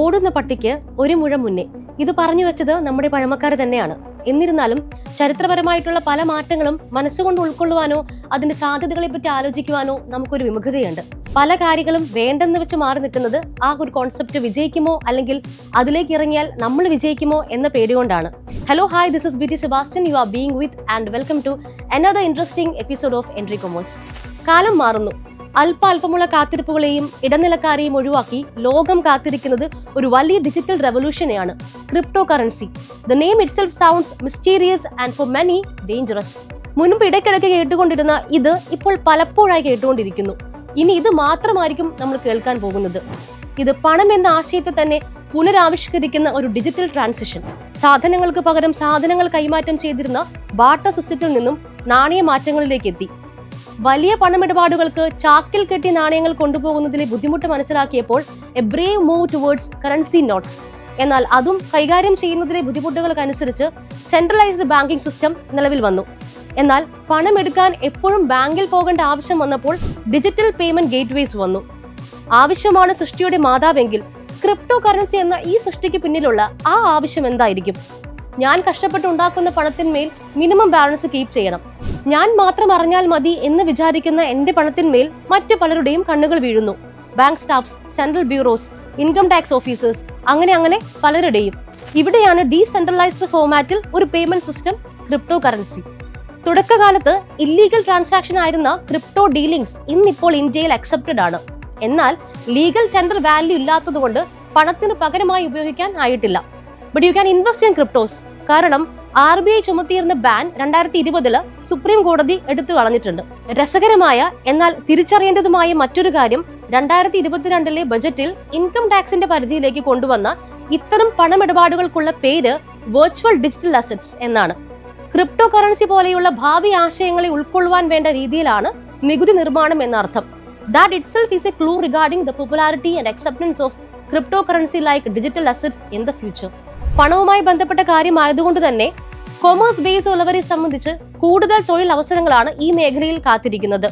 ഓടുന്ന പട്ടിക്ക് ഒരു മുഴ മുന്നേ. ഇത് പറഞ്ഞു വെച്ചത് നമ്മുടെ പഴമക്കാർ തന്നെയാണ്. എന്നിരുന്നാലും ചരിത്രപരമായിട്ടുള്ള പല മാറ്റങ്ങളും മനസ്സുകൊണ്ട് ഉൾക്കൊള്ളുവാനോ അതിന്റെ സാധ്യതകളെ പറ്റി ആലോചിക്കുവാനോ നമുക്കൊരു വിമുഖതയുണ്ട്. പല കാര്യങ്ങളും വേണ്ടെന്ന് വെച്ച് മാറി നിൽക്കുന്നത് ആ ഒരു കോൺസെപ്റ്റ് വിജയിക്കുമോ അല്ലെങ്കിൽ അതിലേക്ക് ഇറങ്ങിയാൽ നമ്മൾ വിജയിക്കുമോ എന്ന പേടികൊണ്ടാണ് hello hi this is B T Sebastian you are being with and welcome to another interesting episode of entry commerce കാലം മാറുന്നു. അല്പ അല്പമുള്ള കാത്തിരിപ്പുകളെയും ഇടനിലക്കാരെയും ഒഴിവാക്കി ലോകം കാത്തിരിക്കുന്നത് ഒരു വലിയ digital റെവല്യൂഷനെയാണ് cryptocurrency the name itself sounds mysterious and for many dangerous മുൻപ് ഇടയ്ക്കിടയ്ക്ക് കേട്ടുകൊണ്ടിരുന്ന ഇത് ഇപ്പോൾ പലപ്പോഴായി കേട്ടുകൊണ്ടിരിക്കുന്നു. ഇനി ഇത് മാത്രമായിരിക്കും നമ്മൾ കേൾക്കാൻ പോകുന്നത്. ഇത് പണം എന്ന ആശയത്തെ തന്നെ പുനരാവിഷ്കരിക്കുന്ന ഒരു ഡിജിറ്റൽ ട്രാൻസിഷൻ സാധനങ്ങൾക്ക് പകരം സാധനങ്ങൾ കൈമാറ്റം ചെയ്തിരുന്ന ബാട്ട സിസ്റ്റത്തിൽ നിന്നും നാണയ മാറ്റങ്ങളിലേക്ക് എത്തി. വലിയ പണമിടപാടുകൾക്ക് ചാക്കിൽ കെട്ടി നാണയങ്ങൾ കൊണ്ടുപോകുന്നതിലെ ബുദ്ധിമുട്ട് മനസ്സിലാക്കിയപ്പോൾ a brave move towards currency notes എന്നാൽ അതും കൈകാര്യം ചെയ്യുന്നതിലെ ബുദ്ധിമുട്ടുകൾക്കനുസരിച്ച് സെൻട്രലൈസ്ഡ് ബാങ്കിംഗ് സിസ്റ്റം നിലവിൽ വന്നു. എന്നാൽ പണമെടുക്കാൻ എപ്പോഴും ബാങ്കിൽ പോകേണ്ട ആവശ്യം വന്നപ്പോൾ ഡിജിറ്റൽ പേയ്മെന്റ് ഗേറ്റ്വേസ് വന്നു. ആവശ്യമാണ് സൃഷ്ടിയുടെ മാതാവെങ്കിൽ ക്രിപ്റ്റോ കറൻസി എന്ന ഈ സൃഷ്ടിക്ക് പിന്നിലുള്ള ആ ആവശ്യം എന്തായിരിക്കും? ഞാൻ കഷ്ടപ്പെട്ടുണ്ടാക്കുന്ന പണത്തിന്മേൽ മിനിമം ബാലൻസ് കീപ്പ് ചെയ്യണം. ഞാൻ മാത്രം അറിഞ്ഞാൽ മതി എന്ന് വിചാരിക്കുന്ന എന്റെ പണത്തിന്മേൽ മറ്റു പലരുടെയും കണ്ണുകൾ വീഴുന്നു. Bank staffs central bureaus income tax officers അങ്ങനെ അങ്ങനെ പലരുടെയും. ഇവിടെയാണ് ഡീസെൻട്രലൈസ്ഡ് ഫോമാറ്റിൽ ഒരു പേയ്മെന്റ് സിസ്റ്റം ക്രിപ്റ്റോ കറൻസി തുടക്കകാലത്ത് ഇല്ലീഗൽ ട്രാൻസാക്ഷൻ ആയിരുന്ന ക്രിപ്റ്റോ ഡീലിംഗ്സ് ഇന്നിപ്പോൾ ഇന്ത്യയിൽ അക്സെപ്റ്റഡ് ആണ്. എന്നാൽ ലീഗൽ ടെൻഡർ വാല്യൂ ഇല്ലാത്തതുകൊണ്ട് പണത്തിന് പകരമായി ഉപയോഗിക്കാൻ ആയിട്ടില്ല. But you can invest in cryptos കാരണം ആർ ബി ഐ ചുമത്തിയിരുന്ന ബാൻ രണ്ടായിരത്തി ഇരുപതിൽ സുപ്രീം കോടതി എടുത്തു കളഞ്ഞിട്ടുണ്ട്. രസകരമായ എന്നാൽ തിരിച്ചറിയേണ്ടതുമായ മറ്റൊരു കാര്യം രണ്ടായിരത്തി ഇരുപത്തിരണ്ടിലെ ബജറ്റിൽ ഇൻകം ടാക്സിന്റെ പരിധിയിലേക്ക് കൊണ്ടുവന്ന ഇത്തരം പണമിടപാടുകൾക്കുള്ള പേര് വെർച്വൽ ഡിജിറ്റൽ അസറ്റ്സ് എന്നാണ്. ക്രിപ്റ്റോ കറൻസി പോലെയുള്ള ഭാവി ആശയങ്ങളെ ഉൾക്കൊള്ളുവാൻ വേണ്ട രീതിയിലാണ് നികുതി നിർമ്മാണം എന്നർത്ഥം. That itself is a clue regarding the popularity and acceptance of cryptocurrency like digital assets in the future പണവുമായി ബന്ധപ്പെട്ട കാര്യമായതുകൊണ്ട് തന്നെ കൊമേഴ്സ് ബേസ് ഉള്ളവരെ സംബന്ധിച്ച് കൂടുതൽ തൊഴിൽ അവസരങ്ങളാണ് ഈ മേഖലയിൽ കാത്തിരിക്കുന്നത്.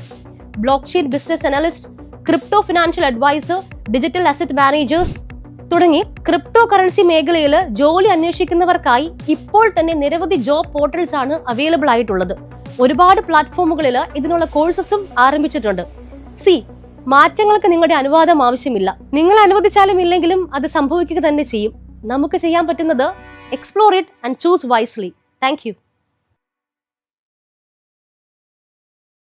Blockchain business analyst crypto financial advisor digital asset managers തുടങ്ങി ക്രിപ്റ്റോ കറൻസി മേഖലയിൽ ജോലി അന്വേഷിക്കുന്നവർക്കായി ഇപ്പോൾ തന്നെ നിരവധി ജോബ് പോർട്ടൽസ് ആണ് അവൈലബിൾ ആയിട്ടുള്ളത്. ഒരുപാട് പ്ലാറ്റ്ഫോമുകളിൽ ഇതിനുള്ള കോഴ്സസും ആരംഭിച്ചിട്ടുണ്ട്. സി മാറ്റങ്ങൾക്ക് നിങ്ങളുടെ അനുവാദം ആവശ്യമില്ല. നിങ്ങൾ അനുവദിച്ചാലും ഇല്ലെങ്കിലും അത് സംഭവിക്കുക തന്നെ ചെയ്യും. നമുക്ക് ചെയ്യാൻ പറ്റുന്നത് explore it and choose wisely thank